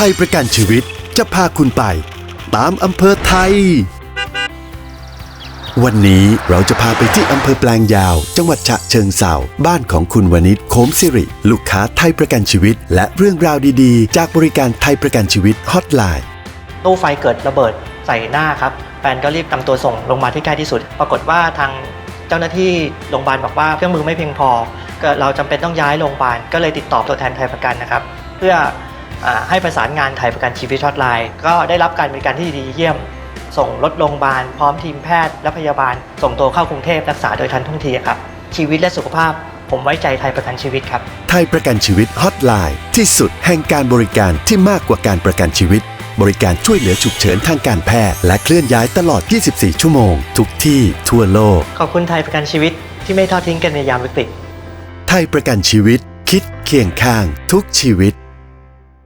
ไทยประกันชีวิตจะพาคุณไป ตามอำเภอไทย วันนี้เราจะพาไปที่อำเภอแปลงยาว จังหวัดฉะเชิงเซาบ้านของคุณวณิชโคมสิริ ลูกค้าไทยประกันชีวิต และเรื่องราวดีๆ จากบริการไทยประกันชีวิตฮอตไลน์ตู้ไฟเกิดระเบิดใส่หน้าครับแฟนก็รีบนำตัวส่งโรงพยาบาลที่ใกล้ที่สุด ปรากฏว่าทางเจ้าหน้าที่โรงพยาบาลบอกว่าเครื่องมือไม่เพียงพอ ก็เราจำเป็นต้องย้ายโรงพยาบาลก็เลยติดต่อตัวแทนไทยประกันนะครับ เพื่อ ให้ประสานงานไทยประกันชีวิตช็อตไลน์ ก็ได้รับการบริการที่ดีเยี่ยม ส่งรถโรงพยาบาล พร้อมทีมแพทย์และพยาบาล ส่งตัวเข้ากรุงเทพรักษาโดยทันท่วงทีครับ ชีวิตและสุขภาพ ผมไว้ใจไทยประกันชีวิตครับ ไทยประกันชีวิตฮอตไลน์ที่สุดแห่งการบริการที่มากกว่าการประกันชีวิต บริการช่วยเหลือฉุกเฉินทางการแพทย์ และเคลื่อนย้ายตลอด 24 ชั่วโมง ทุกที่ทั่วโลก ขอบคุณไทยประกันชีวิตที่ไม่ทอดทิ้งกันในยามวิกฤต ไทยประกันชีวิต คิดเคียงข้างทุกชีวิต